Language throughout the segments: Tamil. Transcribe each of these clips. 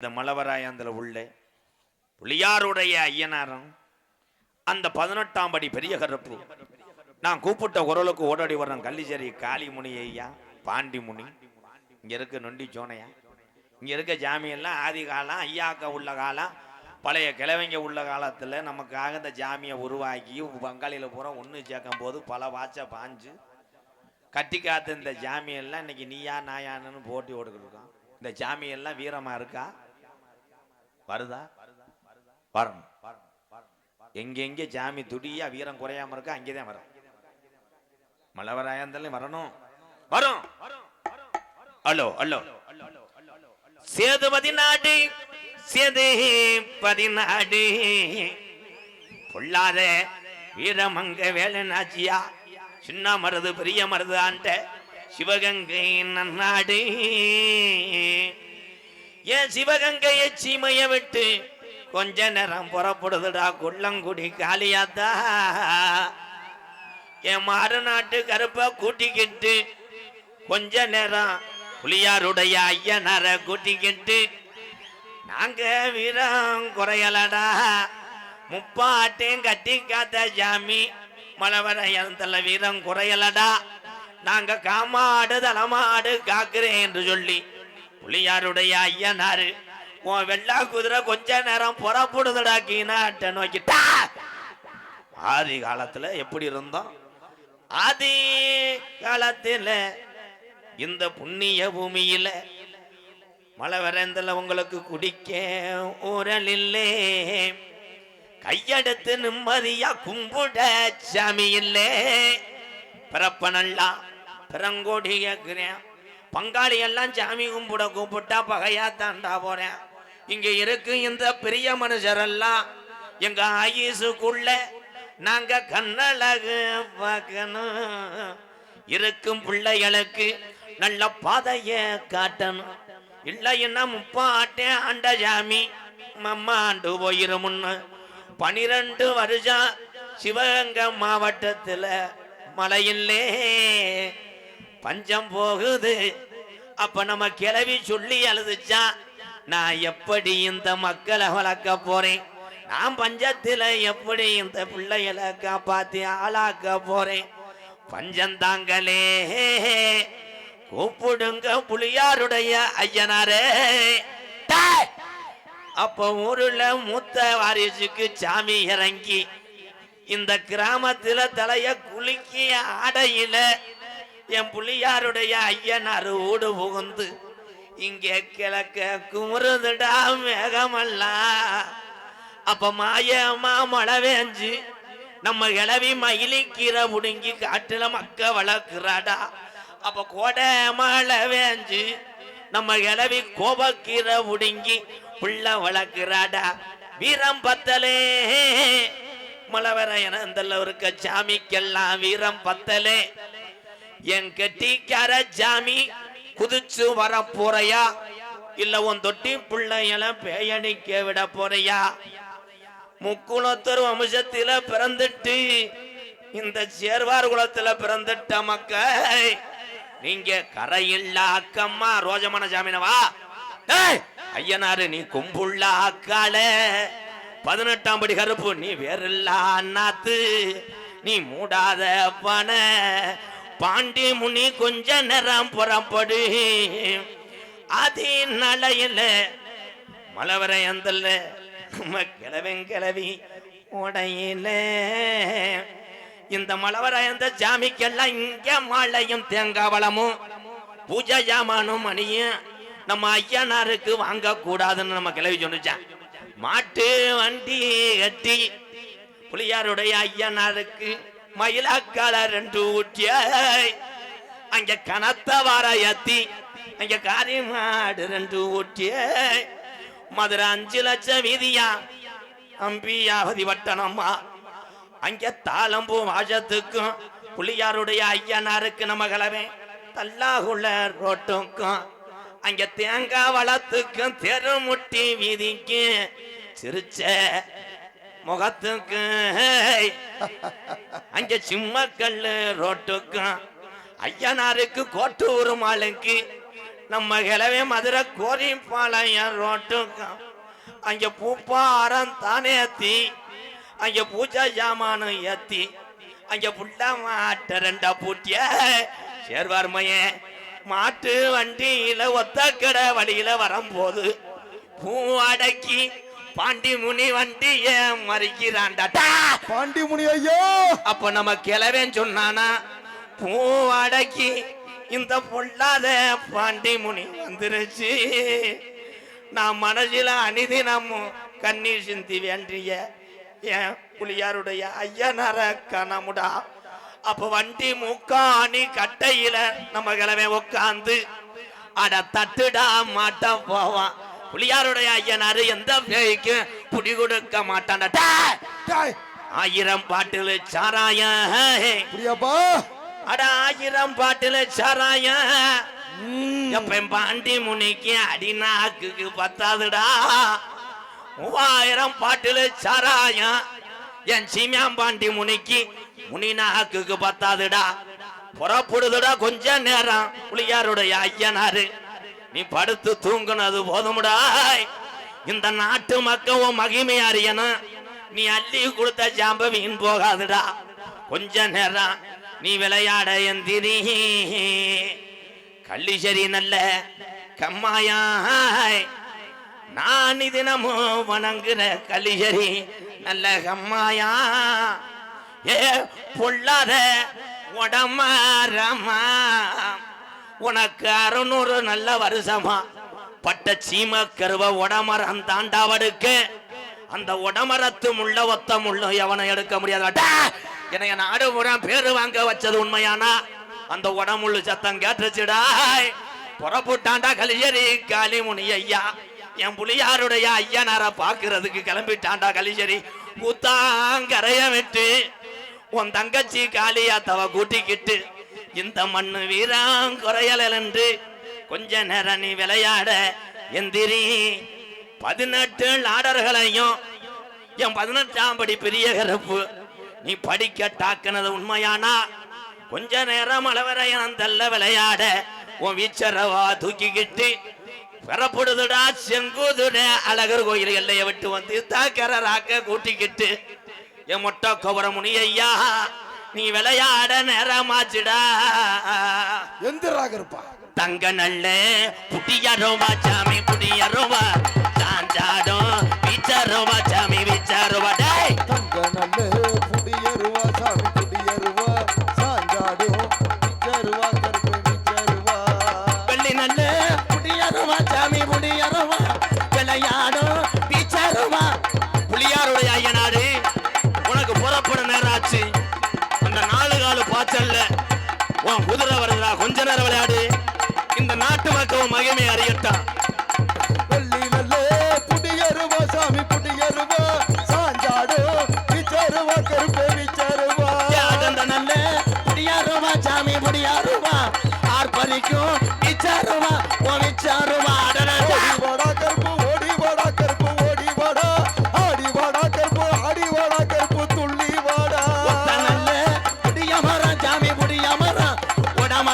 இந்த மலவராயந்தில் உள்ள. புளியாருடைய ஐயனாரும் அந்த பதினெட்டாம் படி பெரிய கருப்பு நான் கூப்பிட்ட குரலுக்கு ஓடோடி வர்றேன் கள்ளிச்சேரி காளிமுனி ஐயா பாண்டிமுனி. இங்க இருக்க நொண்டி சோனையா. இங்க இருக்க ஜாமியெல்லாம் ஆதி காலம் ஐயாக்க உள்ள காலம் பழைய கிழவங்க உள்ள காலத்தில் நமக்காக இந்த ஜாமியை உருவாக்கி பங்காளியில் பூரா ஒன்று சேர்க்கும் போது பல வாட்சை பாஞ்சு கட்டி காத்த இந்த ஜாமியெல்லாம் இன்னைக்கு நீயா நாயான்னு போட்டி ஓடுக்கிட்டு இருக்கோம் இந்த ஜாமியெல்லாம் வீரமாக இருக்கா? வருதா? வரணும். எங்கெங்க ஜாமி துடியா வீரம் குறையாம இருக்கா அங்கேதான் வரும். மலவராயந்தாலும் வரணும். வரும். ஹலோ ஹலோ சேதுபதி நாடு சேதுபதி நாடு. பொல்லாத வீரமங்க வேலனாச்சியா சின்ன மருது பெரிய மருது ஆண்ட சிவகங்கை நன்னாடு. ஏன் சிவகங்கையை சீமைய விட்டு கொஞ்ச நேரம் புறப்படுதுடா கொல்லங்குடி காளியாத்தா. என் மாறுநாட்டு கருப்பை கூட்டிக்கிட்டு கொஞ்ச நேரம் புளியாருடைய ஐயனார கூட்டிக்கிட்டு நாங்க வீரம் குறையலடா. முப்பாட்டையும் கட்டி காத்த ஜாமி மலவரையந்தல வீரம் குறையலடா. நாங்க காமாடு தலமாடு காக்குறேன் என்று சொல்லி புளியாருடைய ஐயனாரு உன் வெள்ளா குதிரை கொஞ்ச நேரம் புறப்படுதுடா கீனாட்ட நோக்கிட்டா ஆதி காலத்துல எப்படி இருந்தோம்? ஆதி காலத்துல இந்த புண்ணிய பூமியில மழை வரந்தல உங்களுக்கு குடிக்க ஊரல் இல்லே. கையெடுத்து நிம்மதியா கும்பிட சாமி இல்லே. பிறப்பனல்லா பிறங்கோடி கேட்கிறேன் பங்காளி எல்லாம் சாமி கும்பிட கூப்பிட்டா பகையா தாண்டா போறேன். இங்க இருக்கு இந்த பெரிய மனுஷரெல்லாம். எங்க ஆயுசுக்குள்ள நாங்க கண்ணழகு பார்க்கணும். இருக்கும் பிள்ளைகளுக்கு நல்ல பாதைய காட்டணும். இல்லைன்னா முப்பாட்டே ஆண்ட சாமி மம்மா ஆண்டு போயிருமுன்னு பனிரெண்டு வருஷம் சிவகங்கை மாவட்டத்துல மலையில்லே பஞ்சம் போகுது. அப்ப நம்ம கிளவி சொல்லி அழுதுச்சா? நான் எப்படி இந்த மக்களை வளர்க்க போறேன்? நான் பஞ்சத்தில் எப்படி இந்த பிள்ளைகளை காப்பாத்தி ஆளாக்க போறேன்? பஞ்சந்தாங்களே கூப்பிடுங்க புளியாருடைய ஐயனாரே. அப்ப ஊருல மூத்த வாரிசுக்கு சாமி இறங்கி இந்த கிராமத்துல தலைய குலுக்கி ஆடையில என் புள்ளியாருடைய ஐயனார் ஊடு புகுந்து இங்கே கிழக்க குமுறுதுடா மேகமல்லா. அப்ப மாயமா மழை வேஞ்சு நம்ம இளவி மயிலிக்கீரை புடுங்கி காட்டுல மக்க வளர்க்குறாடா. அப்ப கோடை மழை வேஞ்சு நம்ம இளவி கோபக்கீரை புடுங்கி புள்ள வளர்க்குறாடா. வீரம் பத்தலே மழை வர என இந்த இருக்க சாமிக்கெல்லாம் வீரம் பத்தலே. என் கெட்டிக்கார ஜாமி குதிச்சு வர போறையா? இல்ல உன் தொட்டி பிள்ளைகள பேயடிக்க விட போறையா? முக்குளத்தூர் வம்சத்தில பிறந்துட்டு இந்த சேர்வார் குலத்துல பிறந்துட்ட மக்க நீங்க கரையில்லா அக்கம்மா ரோஜமான ஜாமீனவா ஐயனாரு நீ கும்புள்ள அக்கால பதினெட்டாம் படி கருப்பு நீ வேறில்லா அண்ணாத்து. நீ மூடாத பண பாண்டி முனி கொஞ்ச நேரம் புறப்படு. அதே நலையில மலவர எந்தல்ல நம்ம கிளவன் கிளவி உடையில இந்த மலவராயந்த சாமிக்கெல்லாம் ஜாமிக்கெல்லாம் இங்க மழையும் தேங்காய் வளமும் பூஜா ஜாமானும் மணியும் நம்ம ஐயனாருக்கு வாங்க கூடாதுன்னு நம்ம கிளவி சொன்னிச்சான் மாட்டு வண்டி கட்டி புளியாருடைய ஐயனாருக்கு மயிலாக்கால ரெண்டு ஊட்டிய அங்க கனத்த வார ஏத்தி அங்க காரி மாடு ரெண்டு ஊட்டியாய். மதுரை அஞ்சு லட்சம் வீதியா அம்பியாவதி வட்டணம்மா அங்க தாளம்பூ வாஜத்துக்கும் புளியாருடைய ஐயனாருக்கு நம்ம கலவே தல்லாகுள்ள ரோட்டுக்கும். அங்க தேங்காய் வளத்துக்கும் தெருமுட்டி வீதிக்கும். சிரிச்ச முகத்துக்கு அங்க சிம்மக்கல்லு ரோட்டுக்கும் ஐயனாருக்கு கோட்டூர் மாலுக்கு. நம்ம கிளவே மதுரை கோரிப்பாளையம் ரோட்டுக்கும். அங்க பூப்பாரம் தானே ஏத்தி. அங்க பூஜா ஜாமானும் ஏத்தி. அங்க புள்ள மாட்ட ரெண்டா பூட்டிய சேர்வார்மைய. மாட்டு வண்டியில ஒத்த கடை வழியில வரும்போது பூ அடக்கி பாண்டி முனி வண்டிய மறிக்கிறான்டா. பாண்டி முனி ஐயா! அப்ப நம்ம கிளவேன் சொன்னானா பூ அடக்கி இந்த பொல்லாத பாண்டி முனி வந்துருச்சு. நான் மனசில அனிதினமும் கண்ணீர் சிந்தி வேண்டிய என் புலியாருடைய ஐயனர கனமுடா. அப்ப வண்டி முக்காணி கட்டையில நம்ம கிளவே உட்காந்து அட தட்டுடா மாட்ட போவான். புலியாருடைய ஐயனாரு எந்த பேய்க்கு புடி கொடுக்க மாட்டான்டா. ஆயிரம் பாட்டில் சாராய அட ஆயிரம் பாட்டில் சாராய எப்ப பாண்டி முனிக்கு அடிநாக்குக்கு பத்தாதுடா. மூவாயிரம் பாட்டில் சாராய என் சீமியாம் பாண்டி முனிக்கு முனி நாக்குக்கு பத்தாதுடா. புறப்படுதுடா கொஞ்ச நேரம். புளியாருடைய ஐயனாரு. நீ படுத்து தூங்குனது போதுமுடாய். இந்த நாட்டு மக்கள் உன் மகிமை அறியணும். நீ அள்ளி கொடுத்த ஜாம்ப வீண் போகாதுடா. கொஞ்ச நேரம் நீ விளையாட எந்திரி. கள்ளிசரி நல்ல கம்மாயாய். நான் தினமும் வணங்குற கலிசரி நல்ல கம்மாயா. ஏ பொல்லாத உடமாரமா உனக்கு அறுநூறு நல்ல வருஷமா. பட்ட சீம கருவ உடமரம் தாண்டாவடுக்கு அந்த உடமரத்து முள்ள ஒத்த முள்ள எவனை எடுக்க முடியாதாட்டா என்னைய நாடு முறை பேரு வாங்க வச்சது உண்மையானா? அந்த உடமுள்ளு சத்தம் கேட்டுச்சுடாய் புறப்புட்டாண்டா கலியரி காளிமுனி ஐயா. என் புளியாருடைய ஐயனார பாக்குறதுக்கு கிளம்பிட்டாண்டா கலிசரி புத்தாங்கரைய விட்டு உன் தங்கச்சி காளியாத்தவ கூட்டிக்கிட்டு இந்த மண்ணு வீராங் குறையலல் என்று கொஞ்ச நேரம் நீ விளையாட எந்திரி. பதினெட்டு லாடர்களையும் என் பதினெட்டாம் படி பெரிய கருப்பு. நீ படிக்க டாக்குனது உண்மையானா? கொஞ்ச நேரம் அளவரையன் தள்ள விளையாட உன் வீச்சரவா தூக்கிக்கிட்டு பெறப்படுதுடா செங்குதுட. அழகர் கோயில் எல்லையை விட்டு வந்து தாக்கராக்க கூட்டிக்கிட்டு என் மொட்டை கவர முனி ஐயா நீ விளையாட நேரமாச்சுடா. எந்திராக இருப்பா. தங்க நல்ல புட்டியரோவா சாமி புட்டியரோவா சாஞ்சாடும் விச்சாரோவா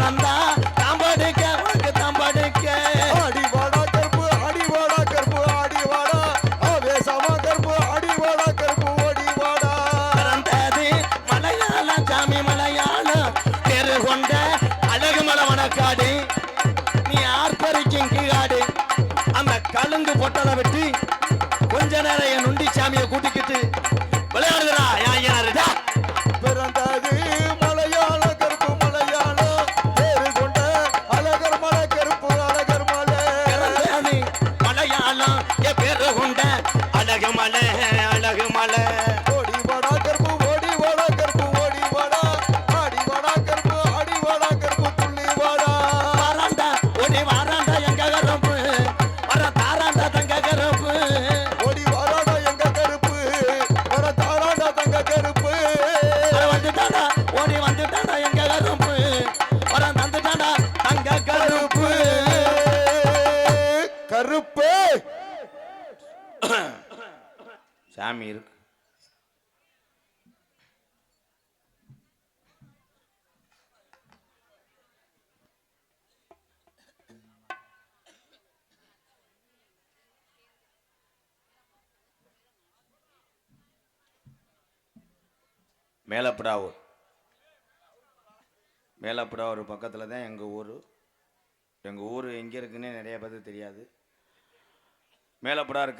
உடமரந்தா தாம்படுக்க உனக்கு தாம்படுக்க. ஆடி வாடா கருப்பு ஆடி வாடா கருப்பு ஆடி வாடா. ஆவேசமா கருப்பு ஆடி வாடா கருப்பு ஓடி வாடா. பிறந்தது மலையாளம் சாமி மலையாளம் பேரு கொண்ட அழகு மலை நீ ஆர்ப்பரிக்கும் கீழாடு. அந்த கழுங்கு பொட்டலை வெட்டி கொஞ்ச நேரம் என் நுண்டி சாமியை கூட்டிக்கிட்டு எல்லாமே இருக்குது மேலப்படாவூர். மேலப்படாவூர் பக்கத்தில் தான் எங்கள் ஊர். எங்கள் ஊர் எங்கே இருக்குன்னே நிறைய பேர் தெரியாது. மேலப்படா இருக்கிற